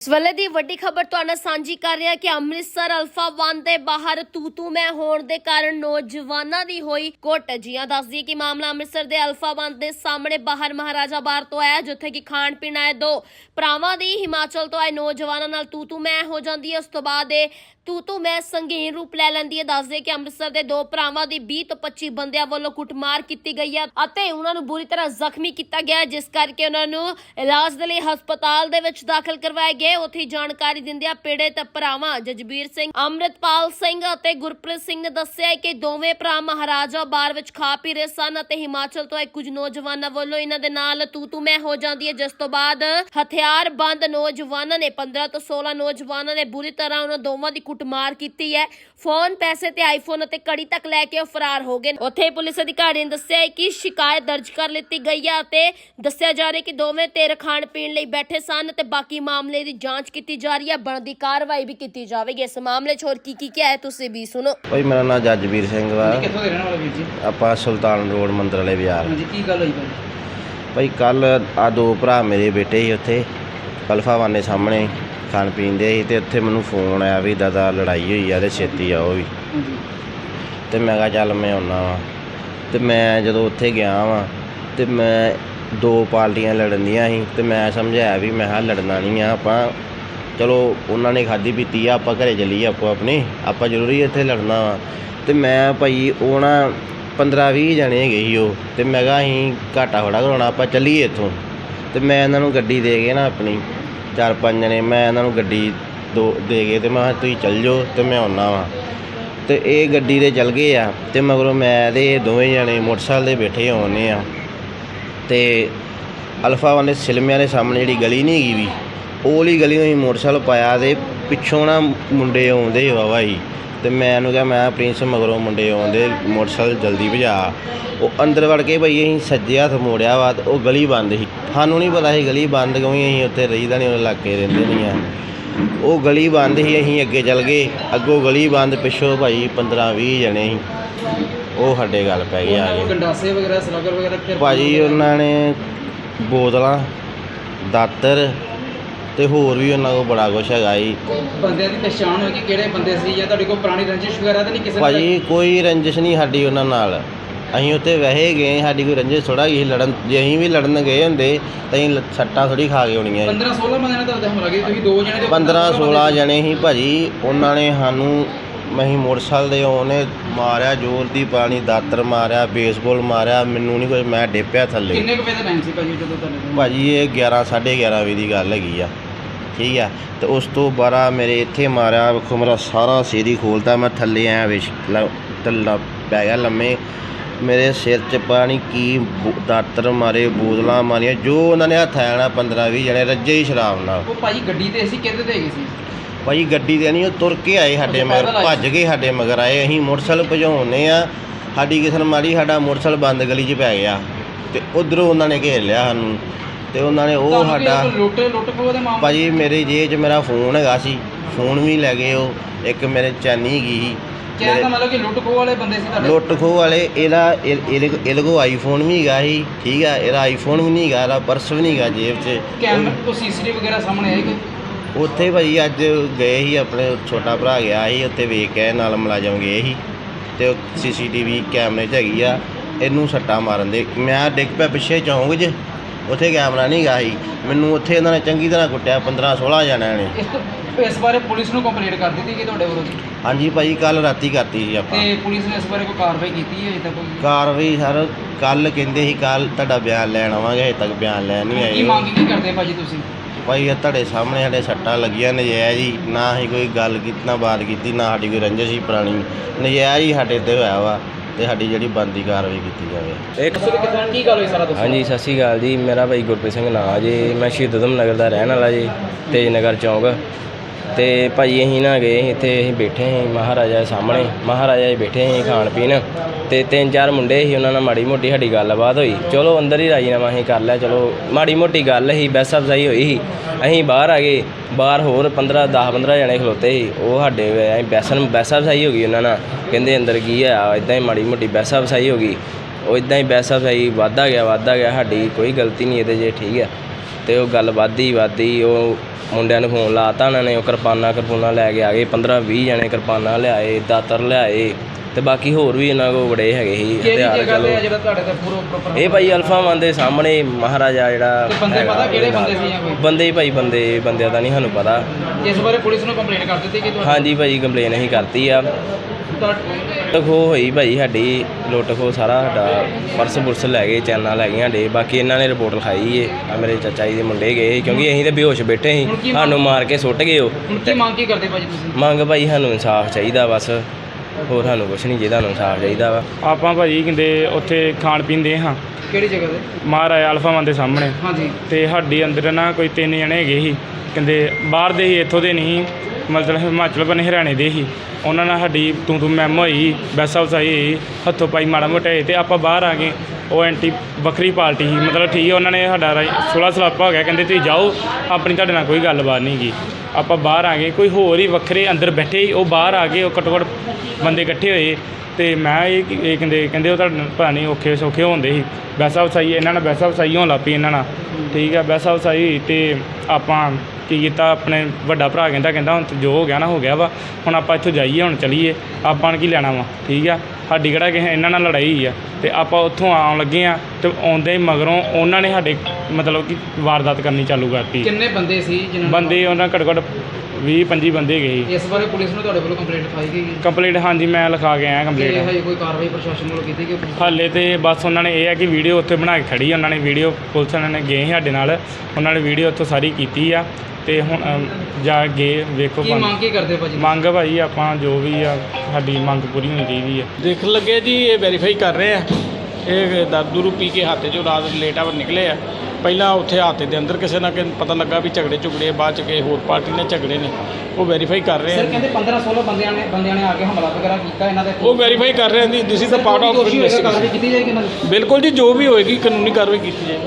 ਇਸ ਵੇਲੇ ਦੀ ਵੱਡੀ ਖਬਰ ਤੁਹਾਨੂੰ ਸਾਂਝੀ ਕਰ ਰਿਹਾ ਕਿ ਅੰਮ੍ਰਿਤਸਰ ਅਲਫਾ 1 ਦੇ ਬਾਹਰ ਤੂ ਤੂ ਮੈਂ ਹੋਣ ਦੇ ਕਾਰਨ ਨੌਜਵਾਨਾਂ ਦੀ ਹੋਈ ਕੁੱਟ। ਜੀਆਂ ਦੱਸਦੀ ਕਿ ਮਾਮਲਾ ਅੰਮ੍ਰਿਤਸਰ ਦੇ ਅਲਫਾ 1 ਦੇ ਸਾਹਮਣੇ ਬਾਹਰ ਮਹਾਰਾਜਾ ਬਾਰ ਤੋਂ ਆਇਆ, ਜਿੱਥੇ ਕਿ ਖਾਣ ਪੀਣ ਆਏ ਦੋ ਭਰਾਵਾਂ ਦੀ ਹਿਮਾਚਲ ਤੋਂ ਆਏ ਨੌਜਵਾਨਾਂ ਨਾਲ ਤੂ ਤੂ ਮੈਂ ਹੋ ਜਾਂਦੀ ਹੈ। ਉਸ ਤੋਂ ਬਾਅਦ ਇਹ ਤੂ ਤੂੰ ਮੈਂ ਸੰਗੀਨ ਰੂਪ ਲੈ ਲੈਂਦੀ ਹੈ। ਦੱਸਦੇ ਕਿ ਅੰਮ੍ਰਿਤਸਰ ਦੇ ਦੋ ਭਰਾਵਾਂ ਦੀ 20 ਤੋਂ 25 ਬੰਦਿਆਂ ਵੱਲੋਂ ਕੁੱਟਮਾਰ ਕੀਤੀ ਗਈ ਹੈ ਅਤੇ ਉਹਨਾਂ ਨੂੰ ਬੁਰੀ ਤਰ੍ਹਾਂ ਜ਼ਖਮੀ ਕੀਤਾ ਗਿਆ ਜਿਸ ਕਰਕੇ ਉਹਨਾਂ ਨੂੰ ਇਲਾਜ ਦੇ ਲਈ ਹਸਪਤਾਲ ਦੇ ਵਿੱਚ ਦਾਖਲ ਕਰਵਾਏ ਗਏ। ਉੱਥੇ ਜਾਣਕਾਰੀ ਦਿੰਦਿਆਂ ਪੀੜਤ ਭਰਾਵਾਂ ਜਜਬੀਰ ਸਿੰਘ, ਅੰਮ੍ਰਿਤਪਾਲ ਸਿੰਘ ਅਤੇ ਗੁਰਪ੍ਰੀਤ ਸਿੰਘ ਨੇ ਦੱਸਿਆ ਕਿ ਦੋਵੇਂ ਭਰਾ ਮਹਾਰਾਜਾ ਬਾਰ ਵਿੱਚ ਖਾ ਪੀ ਰਹੇ ਸਨ ਅਤੇ ਹਿਮਾਚਲ ਤੋਂ ਆਏ ਕੁਝ ਨੌਜਵਾਨਾਂ ਵੱਲੋਂ ਇਹਨਾਂ ਦੇ ਨਾਲ ਤੂ ਤੂ ਮੈਂ ਹੋ ਜਾਂਦੀ ਹੈ। ਜਿਸ ਤੋਂ ਬਾਅਦ ਹਥਿਆਰਬੰਦ ਨੌਜਵਾਨਾਂ ਨੇ 15 ਤੋਂ 16 ਨੌਜਵਾਨਾਂ ਨੇ ਬੁਰੀ ਤਰ੍ਹਾਂ ਉਹਨਾਂ ਦੋਵਾਂ ਦੀ ਕੁੱਟਮਾਰ ਕੀਤੀ ਹੈ। ਫੋਨ ਪੈਸੇ ਤੇ ਆਈਫੋਨ ਅਤੇ ਕੜੀ ਤੱਕ ਲੈ ਕੇ ਉਹ ਫਰਾਰ ਹੋ ਗਏ ਉੱਥੇ ਹੀ ਪੁਲਿਸ ਅਧਿਕਾਰੀ ਨੇ ਦੱਸਿਆ ਕਿ ਸ਼ਿਕਾਇਤ ਦਰਜ ਕਰ ਲਿੱਤੀ ਗਈ ਹੈ ਅਤੇ ਦੱਸਿਆ ਜਾ ਰਿਹਾ ਕਿ ਦੋਵੇਂ ਧਿਰ ਖਾਣ ਪੀਣ ਲਈ ਬੈਠੇ ਸਨ ਤੇ ਬਾਕੀ ਮਾਮਲੇ ਦੀ ਜਾਂਚ ਕੀਤੀ ਜਾ ਰਹੀ ਹੈ। ਬਣਦੀ ਕਾਰਵਾਈ ਵੀ ਕੀਤੀ ਜਾਵੇਗੀ। ਇਸ ਮਾਮਲੇ 'ਚ ਹੋਰ ਕੀ ਕੀ ਕਿਹਾ ਹੈ ਤੁਸੀਂ ਵੀ ਸੁਣੋ। ਭਾਈ ਮੇਰਾ ਨਾਮ ਜੱਜਵੀਰ ਸਿੰਘ ਵਾ। ਹਾਂਜੀ ਕਿੱਥੋਂ ਦੇ ਰਹਿਣ ਵਾਲੇ ਵੀਰ ਜੀ? ਆਪਾਂ ਸੁਲਤਾਨ ਰੋਡ ਮੰਦਰ ਵਾਲੇ ਬਾਜ਼ਾਰ। ਹਾਂਜੀ ਕੀ ਗੱਲ ਹੋਈ ਭਾਈ? ਭਾਈ ਕੱਲ ਆ ਦੋ ਭਰਾ ਮੇਰੇ ਬੇਟੇ ਸੀ ਉੱਥੇ। ਅਲਫਾ ਵਾਨ ਸਾਹਮਣੇ। ਖਾਣ ਪੀਣ ਦੇ ਸੀ ਤੇ ਉੱਥੇ ਮੈਨੂੰ ਫੋਨ ਆਇਆ ਵੀ ਦਾਦਾ ਲੜਾਈ ਹੋਈ ਆ ਤੇ ਛੇਤੀ ਆਓ ਵੀ। ਹਾਂਜੀ। ਤੇ ਮੈਂ ਕਿਹਾ ਚੱਲ ਮੈਂ ਆਉਣਾ ਵਾ। ਤੇ ਮੈਂ ਜਦੋਂ ਉੱਥੇ ਗਿਆ ਵਾਂ ਤੇ ਮੈਂ ਦੋ ਪਾਰਟੀਆਂ ਲੜਨ ਦੀਆਂ ਸੀ ਤੇ ਮੈਂ ਸਮਝਾਇਆ ਵੀ ਮੈਂ ਹਾਂ ਲੜਨਾ ਨਹੀਂ ਆ ਆਪਾਂ। ਚਲੋ ਉਹਨਾਂ ਨੇ ਖਾਦੀ ਪੀਤੀ ਆ ਆਪਾਂ ਘਰੇ ਚੱਲੀਏ ਆਪੋ ਆਪਣੇ ਆਪਾਂ ਜ਼ਰੂਰੀ ਇੱਥੇ ਲੜਨਾ ਵਾ। ਤੇ ਮੈਂ ਭਾਈ ਉਹ ਨਾ 15 20 ਜਣੇ ਹੈਗੇ ਸੀ ਉਹ ਤੇ ਮੈਂ ਕਿਹਾ ਅਸੀਂ ਘਾਟਾ ਥੋੜ੍ਹਾ ਕਰਾਉਣਾ ਆਪਾਂ ਚੱਲੀਏ ਇੱਥੋਂ। ਤੇ ਮੈਂ ਇਹਨਾਂ ਨੂੰ ਗੱਡੀ ਦੇ ਕੇ ਨਾ ਆਪਣੀ ਚਾਰ ਪੰਜ ਜਣੇ, ਮੈਂ ਇਹਨਾਂ ਨੂੰ ਗੱਡੀ ਦੋ ਦੇ ਕੇ ਤੇ ਮੈਂ ਤੁਸੀਂ ਚੱਲ ਜਾਓ ਤੇ ਮੈਂ ਆਉਣਾ ਵਾਂ। ਤੇ ਇਹ ਗੱਡੀ ਦੇ ਚੱਲ ਗਏ ਆ ਤੇ ਮਗਰੋਂ ਮੈਂ ਤੇ ਇਹ ਦੋਵੇਂ ਜਣੇ ਮੋਟਰਸਾਈਕਲ ਦੇ ਬੈਠੇ ਆਉਨੇ ਆ। ਤੇ ਅਲਫਾ ਵਾਲੇ ਸਿਲਮਿਆਂ ਦੇ ਸਾਹਮਣੇ ਜਿਹੜੀ ਗਲੀ ਨਹੀਂ ਹੈਗੀ ਵੀ, ਉਹ ਵਾਲੀ ਗਲੀ ਨੂੰ ਹੀ ਮੋਟਰਸਾਈਕਲ ਪਾਇਆ ਤੇ ਪਿੱਛੋਂ ਨਾ ਮੁੰਡੇ ਆਉਂਦੇ ਵਾਵਾ ਹੀ ਤੇ ਮੈਂ ਉਹਨੂੰ ਕਿਹਾ ਮੈਂ ਪ੍ਰਿੰਸ ਮਗਰੋਂ ਮੁੰਡੇ ਆਉਂਦੇ ਮੋਟਰਸਾਈਕਲ ਜਲਦੀ ਭਜਾ। ਉਹ ਅੰਦਰ ਵੜ ਕੇ ਭਈ ਅਸੀਂ ਸੱਜੇ ਹੱਥ ਮੋੜਿਆ ਵਾ ਉਹ ਗਲੀ ਬੰਦ ਸੀ। ਸਾਨੂੰ ਨਹੀਂ ਪਤਾ ਸੀ ਗਲੀ ਬੰਦ ਕਿਉਂ ਅਸੀਂ ਉੱਥੇ ਰਹੀਦਾ ਨਹੀਂ ਉਹ ਇਲਾਕੇ ਰਹਿੰਦੇ ਨਹੀਂ ਆ। ਉਹ ਗਲੀ ਬੰਦ ਸੀ ਅਸੀਂ ਅੱਗੇ ਚੱਲ ਗਏ। ਅੱਗੋਂ ਗਲੀ ਬੰਦ ਪਿੱਛੋਂ ਭਾਈ 15 20 ਜਣੇ ਸੀ। ਉਹ ਸਾਡੇ ਗੱਲ ਪੈ ਗਏ ਆ ਕੇ। ਗੰਡਾਸੇ ਵਗੈਰਾ ਸਲਾਗਰ ਵਗੈਰਾ ਭਾਜੀ? ਉਹਨਾਂ ਨੇ ਬੋਤਲਾਂ ਦਾਤਰ ਤੇ ਹੋਰ ਵੀ ਉਹਨਾਂ ਕੋਲ ਬੜਾ ਕੁਛ ਹੈਗਾ ਜੀ। ਬੰਦਿਆਂ ਦੀ ਪਛਾਣ ਹੋਈ ਕਿ ਕਿਹੜੇ ਬੰਦੇ ਸੀ ਜਾਂ ਤੁਹਾਡੇ ਕੋਲ ਪੁਰਾਣੀ ਰੰਜਿਸ਼ ਵਗੈਰਾ ਤਾਂ ਨਹੀਂ ਕਿਸੇ ਨਾਲ? ਭਾਜੀ ਕੋਈ ਰੰਜਿਸ਼ ਨਹੀਂ ਸਾਡੀ ਉਹਨਾਂ ਨਾਲ। ਅਸੀਂ ਉੱਥੇ ਵਹਿ ਗਏ ਸਾਡੀ ਕੋਈ ਰੰਜਿਸ਼ ਥੋੜਾ ਗਈ ਲੜਨ ਜੇ ਅਸੀਂ ਵੀ ਲੜਨ ਗਏ ਹੁੰਦੇ ਤਾਂ ਅਸੀਂ ਲ- ਸੱਟਾਂ ਥੋੜੀ ਖਾ ਕੇ ਆਉਣੀਆਂ ਸੀ। 15 16 ਬੰਦਿਆਂ ਨੇ ਤੁਹਾਡੇ ਹਮਲਾ ਕੀਤਾ ਤੁਸੀਂ ਦੋ ਜਣੇ ਤੇ 15 16 ਜਣੇ ਸੀ ਭਾਜੀ ਉਹਨਾਂ ਨੇ ਸਾਨੂੰ ਅਸੀਂ ਮੋਟਰਸਾਈਕਲ ਦੇ ਉਹਨੇ ਮਾਰਿਆ ਜ਼ੋਰ ਦੀ ਪਾਣੀ ਦਾਤਰ ਮਾਰਿਆ ਬੇਸਬਾਲ ਮਾਰਿਆ ਮੈਨੂੰ ਨਹੀਂ ਕੋਈ ਮੈਂ ਡੇਪਿਆ ਥੱਲੇ। ਕਿੰਨੇ ਕੁ ਵਜੇ ਦਾ ਟਾਈਮ ਸੀ ਭਾਜੀ ਜਦੋਂ ਤੁਹਾਡੇ ਭਾਜੀ ਇਹ 11 11:30 ਵਜੇ ਦੀ ਗੱਲ ਹੈਗੀ ਆ। ਠੀਕ ਆ। ਤੇ ਉਸ ਤੋਂ ਬਾਅਦ ਮੇਰੇ ਇੱਥੇ ਮਾਰਿਆ ਵੇਖੋ ਮੇਰਾ ਸਾਰਾ ਸਿਰ ਹੀ ਖੋਲਤਾ ਮੈਂ ਥੱਲੇ ਆਇਆ ਵਿਸ਼ ਤੱਲਾ ਪੈ ਗਿਆ ਲੰਮੇ। ਮੇਰੇ ਸਿਰ 'ਚ ਪਾਣੀ ਕੀ ਦਾਤਰ ਮਾਰੇ ਬੋਤਲਾਂ ਮਾਰੀਆਂ ਜੋ ਉਹਨਾਂ ਨੇ ਹੱਥ ਆਣਾ 15 20 ਜਣੇ ਰੱਜੇ ਹੀ ਸ਼ਰਾਬ ਨਾਲ। ਉਹ ਭਾਜੀ ਗੱਡੀ ਤੇ ਸੀ ਕਿਹਦੇ ਤੇ ਹੈਗੇ ਸੀ? ਭਾਜੀ ਗੱਡੀ ਤੇ ਨਹੀਂ ਉਹ ਤੁਰ ਕੇ ਆਏ ਸਾਡੇ ਮਗਰ ਭੱਜ ਕੇ ਸਾਡੇ ਮਗਰ ਆਏ ਅਸੀਂ ਮੋਟਰਸਾਈਕਲ ਭਜਾਉਨੇ ਆ। ਸਾਡੀ ਕਿਸਨ ਮਾਰੀ ਸਾਡਾ ਮੋਟਰਸਾਈਕਲ ਬੰਦ ਗਲੀ 'ਚ ਪੈ ਗਿਆ। ਤੇ ਉਧਰੋਂ ਉਹਨਾਂ ਨੇ ਘੇਰ ਲਿਆ ਸਾਨੂੰ। ਤੇ ਉਹਨਾਂ ਨੇ ਉਹ ਸਾਡਾ ਲੁੱਟ ਲੁੱਟ ਖੋਹ ਦੇ ਮਾਮਲੇ ਭਾਜੀ ਮੇਰੇ ਜੇਬ 'ਚ ਮੇਰਾ ਫੋਨ ਹੈਗਾ ਸੀ ਫੋਨ ਵੀ ਲੈ ਗਏ ਉਹ ਇੱਕ ਮੇਰੇ ਚੈਨੀ ਹੈਗੀ ਸੀ। ਕਹਿਣ ਦਾ ਮੇਰੇ ਮਤਲਬ ਕਿ ਲੁੱਟ ਖੋਹ ਵਾਲੇ ਬੰਦੇ ਸੀ ਤੁਹਾਡੇ? ਲੁੱਟ ਖੋਹ ਵਾਲੇ ਇਹਦਾ ਇਹ- ਇਹਦੇ ਇਹਦੇ ਕੋਲ ਆਈਫੋਨ ਵੀ ਹੈਗਾ ਸੀ ਠੀਕ ਆ ਇਹਦਾ ਆਈਫੋਨ ਵੀ ਨਹੀਂ ਹੈਗਾ ਇਹਦਾ ਪਰਸ ਵੀ ਨਹੀਂ ਹੈਗਾ ਜੇਬ 'ਚ। ਕੈਮਰਾ ਤੋਂ ਸੀਸੀਟੀਵੀ ਵਗੈਰਾ ਸਾਹਮਣੇ ਆਏ ਕਿ ਉੱਥੇ ਭਾਜੀ ਅੱਜ ਗਏ ਸੀ ਆਪਣੇ ਛੋਟਾ ਭਰਾ ਗਿਆ ਸੀ ਉੱਥੇ ਵੇਖ ਕੇ ਆਏ, ਨਾਲ ਮੁਲਾਜ਼ਮ ਗਏ ਸੀ ਤੇ ਉਹ ਸੀਸੀਟੀਵੀ ਕੈਮਰੇ 'ਚ ਹੈਗੀ ਆ ਇਹਨੂੰ ਸੱਟਾਂ ਮਾਰਨ ਦੇ ਮੈਂ ਡਿੱਗ ਪਿਆ ਪਿੱਛੇ ਚੌਂਕ 'ਚ। ਉੱਥੇ ਕੈਮਰਾ ਨਹੀਂ ਗਾ ਸੀ। ਮੈਨੂੰ ਉੱਥੇ ਇਹਨਾਂ ਨੇ ਚੰਗੀ ਤਰ੍ਹਾਂ ਕੁੱਟਿਆ 15 16 ਜਣਿਆਂ ਨੇ। ਇਸ ਬਾਰੇ ਪੁਲਿਸ ਨੂੰ ਕੰਪਲੇਂਟ ਕਰ ਦਿੱਤੀ ਕਿ ਤੁਹਾਡੇ ਵਿਰੁੱਧ ਹਾਂਜੀ ਭਾਜੀ ਕੱਲ ਰਾਤੀ ਕਰਤੀ ਸੀ ਆਪਾਂ। ਤੇ ਪੁਲਿਸ ਨੇ ਇਸ ਬਾਰੇ ਕੋਈ ਕਾਰਵਾਈ ਕੀਤੀ ਹੈ ਅਜੇ ਤੱਕ? ਕੋਈ ਕਾਰਵਾਈ ਸਰ ਕੱਲ ਕਹਿੰਦੇ ਸੀ ਕੱਲ ਤੁਹਾਡਾ ਬਿਆਨ ਲੈਣ ਆਵਾਂਗੇ ਹਜੇ ਤੱਕ ਬਿਆਨ ਲੈਣ ਨਹੀਂ ਕੀ ਆਏ ਮੰਗ ਕੀ ਕਰਦੇ ਭਾਜੀ ਤੁਸੀਂ? ਭਾਈ ਇਹ ਤੁਹਾਡੇ ਸਾਹਮਣੇ ਸਾਡੇ ਸੱਟਾਂ ਲੱਗੀਆਂ ਨਜਾਇਜ਼ ਹੀ। ਨਾ ਹੀ ਕੋਈ ਗੱਲ ਕੀਤੀ ਨਾ ਬਾਤ ਕੀਤੀ ਨਾ ਸਾਡੀ ਕੋਈ ਰੰਜਿਸ਼ ਸੀ ਪੁਰਾਣੀ। ਨਜਾਇਜ਼ ਹੀ ਸਾਡੇ ਤੇ ਹੋਇਆ ਵਾ। ਤੇ ਸਾਡੀ ਜਿਹੜੀ ਬੰਦੀ ਕਾਰਵਾਈ ਕੀਤੀ ਜਾਵੇ। ਇੱਕ ਦੱਸੋ ਕਿਦਾਂ ਕੀ ਗੱਲ ਹੋਈ ਸਾਰਾ ਦੱਸੋ। ਹਾਂਜੀ ਸਤਿ ਸ਼੍ਰੀ ਅਕਾਲ ਜੀ। ਮੇਰਾ ਭਾਈ ਗੁਰਪ੍ਰੀਤ ਸਿੰਘ ਨਾਂ ਜੀ। ਮੈਂ ਸ਼ਹੀਦ ਊਧਮ ਨਗਰ ਦਾ ਰਹਿਣ ਵਾਲਾ ਜੀ ਤੇਜ ਨਗਰ ਚੌਂਕ। ਤੇ ਭਾਈ ਅਸੀਂ ਨਾ ਗਏ ਸੀ ਇੱਥੇ ਅਸੀਂ ਬੈਠੇ ਸੀ ਮਹਾਰਾਜਾ ਦੇ ਸਾਹਮਣੇ। ਮਹਾਰਾਜਾ ਜੀ ਬੈਠੇ ਸੀ ਖਾਣ ਪੀਣ। ਤੇ ਤਿੰਨ ਚਾਰ ਮੁੰਡੇ ਸੀ ਉਹਨਾਂ ਨਾਲ ਮਾੜੀ ਮੋਟੀ ਸਾਡੀ ਗੱਲਬਾਤ ਹੋਈ। ਚਲੋ ਅੰਦਰ ਹੀ ਰਾਜੀਨਾਮਾ ਅਸੀਂ ਕਰ ਲਿਆ ਚਲੋ ਮਾੜੀ ਮੋਟੀ ਗੱਲ ਸੀ ਬਹਿਸ ਅਫਜ਼ਾਈ ਹੋਈ ਸੀ। ਅਸੀਂ ਬਾਹਰ ਆ ਗਏ, ਬਾਹਰ ਹੋਰ 15 10 15 ਜਣੇ ਖਲੋਤੇ ਸੀ। ਉਹ ਸਾਡੇ ਅਸੀਂ ਬਹਿਸਨ ਬਹਿਸ ਅਫਜ਼ਾਈ ਹੋ ਗਈ ਉਹਨਾਂ ਨਾਲ। ਕਹਿੰਦੇ ਅੰਦਰ ਕੀ ਆ ਇਦਾਂ ਹੀ ਮਾੜੀ ਮੋਟੀ ਬਹਿਸ ਵਸਾਈ ਹੋ ਗਈ। ਉਹ ਇਦਾਂ ਹੀ ਬਹਿਸ ਅਫਜ਼ਾਈ ਵਾਧਾ ਗਿਆ ਵਾਧਾ ਗਿਆ, ਸਾਡੀ ਕੋਈ ਗਲਤੀ ਨਹੀਂ ਇਹਦੇ ਜੇ ਠੀਕ ਹੈ। ਤੇ ਉਹ ਗੱਲ ਵੱਧਦੀ ਵੱਧਦੀ ਉਹ ਮੁੰਡਿਆਂ ਨੂੰ ਫੋਨ ਲਾਤਾ ਉਹਨਾਂ ਨੇ, ਉਹ ਕਿਰਪਾਨਾਂ, ਕਿਰਪੂਨਾਂ ਲੈ ਕੇ ਆ ਗਏ। 15 20 ਜਣੇ ਕਿਰਪਾਨਾਂ ਲਿਆਏ, ਦਾਤਰ ਲਿਆਏ। ਤੇ ਬਾਕੀ ਹੋਰ ਵੀ ਇਹਨਾਂ ਕੋਲ ਬੜੇ ਹੈਗੇ ਸੀ ਹਥਿਆਰ ਚਲੋ। ਜਿਹੜਾ ਤੁਹਾਡੇ ਤੇ ਪੂਰਾ ਪ੍ਰੋਪਰ ਇਹ ਭਾਈ ਅਲਫਾ ਮਨ ਦੇ ਸਾਹਮਣੇ ਮਹਾਰਾਜਾ ਜਿਹੜਾ ਤੇ ਬੰਦੇ ਪਤਾ ਕਿਹੜੇ। ਬੰਦੇ ਸੀ ਜਾਂ ਕੋਈ? ਬੰਦੇ ਹੀ ਭਾਈ ਬੰਦੇ ਬੰਦਿਆਂ ਦਾ ਨਹੀਂ ਸਾਨੂੰ ਪਤਾ। ਇਸ ਬਾਰੇ ਪੁਲਿਸ ਨੂੰ ਕੰਪਲੇਂਟ ਕਰ ਦਿੱਤੀ ਕਿ ਹਾਂਜੀ ਭਾਈ ਕੰਪਲੇਨ ਅਸੀਂ ਕਰਤੀ ਆ। ਖੋਹ ਹੋਈ ਭਾਈ ਸਾਡੀ ਲੁੱਟ ਖੋਹ ਸਾਰਾ ਸਾਡਾ ਪਰਸ ਪੁਰਸ ਲੈ ਗਏ ਚੈਨਾਂ ਲੈ ਗਈਆਂ ਸਾਡੇ। ਬਾਕੀ ਇਹਨਾਂ ਨੇ ਰਿਪੋਰਟ ਲਿਖਾਈ ਏ ਆ ਮੇਰੇ ਚਾਚਾ ਜੀ ਦੇ ਮੁੰਡੇ ਗਏ ਕਿਉਂਕਿ ਅਸੀਂ ਤੇ ਬੇਹੋਸ਼ ਬੈਠੇ ਸੀ। ਸਾਨੂੰ ਮਾਰ ਕੇ ਸੁੱਟ ਗਏ ਉਹ। ਹੁਣ ਕੀ ਮੰਗ ਕੀ ਕਰਦੇ ਭਾਜੀ ਤੁਸੀਂ? ਮੰਗ ਭਾਈ ਸਾਨੂੰ ਇਨਸਾਫ ਚਾਹੀਦਾ ਬਸ। ਹੋਰ ਸਾਨੂੰ ਕੁਛ ਨਹੀਂ ਸਾਨੂੰ ਇਨਸਾਫ ਚਾਹੀਦਾ ਵਾ। ਆਪਾਂ ਭਾਜੀ ਕਹਿੰਦੇ ਉੱਥੇ ਖਾਣ ਪੀਣ ਦੇ ਹਾਂ। ਕਿਹੜੀ ਜਗ੍ਹਾ ਤੇ? ਮਹਾਰਾਜ ਅਲਫਾ ਮਨ ਦੇ ਸਾਹਮਣੇ। ਹਾਂਜੀ। ਤੇ ਸਾਡੀ ਅੰਦਰ ਨਾ ਕੋਈ ਤਿੰਨ ਜਣੇ ਹੈਗੇ ਸੀ। ਕਹਿੰਦੇ ਬਾਹਰ ਦੇ ਹੀ ਇੱਥੋਂ ਦੇ ਨਹੀਂ। ਮਤਲਬ ਹਿਮਾਚਲ ਬਨੇ ਹਰਿਆਣੇ ਦੇ ਹੀ ਉਹਨਾਂ ਨਾਲ ਸਾਡੀ ਤੂੰ ਤੂੰ ਮੈਮ ਹੋਈ ਬੈਸਾ ਵਸਾਈ ਹੋਈ ਹੱਥੋਂ ਪਾਈ ਮਾੜਾ ਮੋਟਾ ਹੋਏ ਤੇ ਆਪਾਂ ਬਾਹਰ ਆ ਗਏ। ਉਹ ਐਂਟੀ ਵੱਖਰੀ ਪਾਰਟੀ ਸੀ। ਮਤਲਬ ਠੀਕ ਹੈ, ਉਹਨਾਂ ਨੇ ਸਾਡਾ ਰਾਈ- ਸੁਲ੍ਹਾ ਸਲਾਪਾ ਹੋ ਗਿਆ। ਕਹਿੰਦੇ, ਤੁਸੀਂ ਜਾਓ, ਆਪਣੀ ਤੁਹਾਡੇ ਨਾਲ ਕੋਈ ਗੱਲਬਾਤ ਨਹੀਂ ਗੀ। ਆਪਾਂ ਬਾਹਰ ਆ ਗਏ। ਕੋਈ ਹੋਰ ਹੀ ਵੱਖਰੇ ਅੰਦਰ ਬੈਠੇ ਹੀ ਉਹ ਬਾਹਰ ਆ ਗਏ। ਉਹ ਘੱਟੋ ਘੱਟ ਬੰਦੇ ਇਕੱਠੇ ਹੋਏ। ਤੇ ਮੈਂ ਇਹ ਇਹ ਕਹਿੰਦੇ ਕਹਿੰਦੇ ਉਹ ਤੁਹਾਡੇ ਪਤਾ ਨਹੀਂ ਔਖੇ ਸੌਖੇ ਹੁੰਦੇ ਸੀ। ਵੈਸਾ ਵਸਾਈ, ਇਹਨਾਂ ਨਾਲ ਵੈਸਾ ਵਸਾਈ ਹੋਣ ਲੱਗ ਪਈ ਇਹਨਾਂ ਨਾਲ। ਠੀਕ ਆ ਵੈਸਾ ਵਸਾਈ ਹੋਈ ਤੇ ਆਪਾਂ ਕੀ ਕੀਤਾ, ਆਪਣੇ ਵੱਡਾ ਭਰਾ ਕਹਿੰਦਾ ਕਹਿੰਦਾ ਹੁਣ ਜੋ ਹੋ ਗਿਆ ਨਾ ਹੋ ਗਿਆ ਵਾ। ਹੁਣ ਆਪਾਂ ਇੱਥੋਂ ਜਾਈਏ, ਹੁਣ ਚਲੀਏ। ਆਪਾਂ ਨੂੰ ਕੀ ਲੈਣਾ ਵਾ? ਠੀਕ ਆ ਸਾਡੀ ਕਿਹੜਾ ਕਿਸੇ ਇਹਨਾਂ ਨਾਲ ਲੜਾਈ ਹੋਈ ਆ ਅਤੇ ਆਪਾਂ ਉੱਥੋਂ ਆਉਣ ਲੱਗੇ ਹਾਂ ਤੇ ਆਉਂਦੇ ਹੀ ਮਗਰੋਂ ਉਹਨਾਂ ਨੇ ਸਾਡੇ ਮਤਲਬ ਕਿ ਵਾਰਦਾਤ ਕਰਨੀ ਚਾਲੂ ਕਰਤੀ। ਕਿੰਨੇ ਬੰਦੇ ਸੀ ਜਿਨ੍ਹਾਂ ਨੂੰ- ਬੰਦੇ ਉਹਨਾਂ ਘੱਟੋ ਘੱਟ 20 25 ਬੰਦੇ ਗਏ ਇਸ ਬਾਰੇ ਪੁਲਿਸ ਨੂੰ ਤੁਹਾਡੇ ਵੱਲੋਂ ਕੰਪਲੇਂਟ ਲਿਖਾਈ ਗਈ ਕੰਪਲੀਟ ਹਾਂਜੀ ਮੈਂ ਲਿਖਾ ਕੇ ਆਇਆ ਕਿ ਕੰਪਲੀਟ ਹਜੇ ਕੋਈ ਕਾਰਵਾਈ ਪ੍ਰਸ਼ਾਸਨ ਵੱਲੋਂ ਕੀਤੀ ਗਈ ਹਾਲੇ ਤੇ ਬਸ ਉਹਨਾਂ ਨੇ ਇਹ ਆ ਕਿ ਵੀਡੀਓ ਉੱਥੇ ਬਣਾ ਕੇ ਖੜੀ ਆ, ਉਹਨਾਂ ਨੇ ਵੀਡੀਓ ਪੁਲਿਸ ਵਾਲਿਆਂ ਨੇ ਗਏ ਸੀ ਸਾਡੇ ਨਾਲ ਉਹਨਾਂ ਨੇ ਵੀਡੀਓ ਉੱਥੋਂ ਸਾਰੀ ਕੀਤੀ ਆ ਤੇ ਹੁਣ ਅਮ, ਜਾ ਗਏ ਵੇਖੋ ਕੀ ਮੰਗ ਕੀ ਕਰਦੇ ਭਾਜੀ? ਮੰਗ ਭਾਈ ਆਪਾਂ ਜੋ ਵੀ ਆ ਸਾਡੀ ਮੰਗ ਪੂਰੀ ਹੋਣੀ ਚਾਹੀਦੀ ਆ। ਦੇਖਣ ਲੱਗੇ ਜੀ ਇਹ ਵੈਰੀਫਾਈ ਕਰ ਰਹੇ ਆ। ਇਹ ਦਾਦੂ ਪੀ ਕੇ ਹੱਥ 'ਚੋਂ ਰਾਤ ਲੇਟ ਆਵਰ ਨਿਕਲੇ ਆ। ਪਹਿਲਾਂ ਉੱਥੇ ਹਾਤੇ ਦੇ ਅੰਦਰ ਕਿਸੇ ਨਾ ਕਿਸੇ ਪਤਾ ਲੱਗਾ ਵੀ ਝਗੜੇ ਝੁਗੜੇ ਬਾਅਦ ਚ ਕਿਸੇ ਹੋਰ ਪਾਰਟੀ ਨੇ ਝਗੜੇ ਨੇ। ਉਹ ਵੈਰੀਫਾਈ ਕਰ ਰਹੇ ਸਰ ਆ। ਕਹਿੰਦੇ 15 16 ਬੰਦਿਆਂ ਨੇ ਬੰਦਿਆਂ ਨੇ ਆ ਕੇ ਹਮਲਾ ਵਗੈਰਾ ਕੀਤਾ ਇਹਨਾਂ ਦੇ ਉਹ ਵੈਰੀਫਾਈ ਕਰ ਰਹੇ ਆ this is the part of investigation ਬਿਲਕੁਲ ਜੀ ਜੋ ਵੀ ਹੋਏਗੀ ਕਾਨੂੰਨੀ ਕਾਰਵਾਈ ਕੀਤੀ ਜਾਏਗੀ।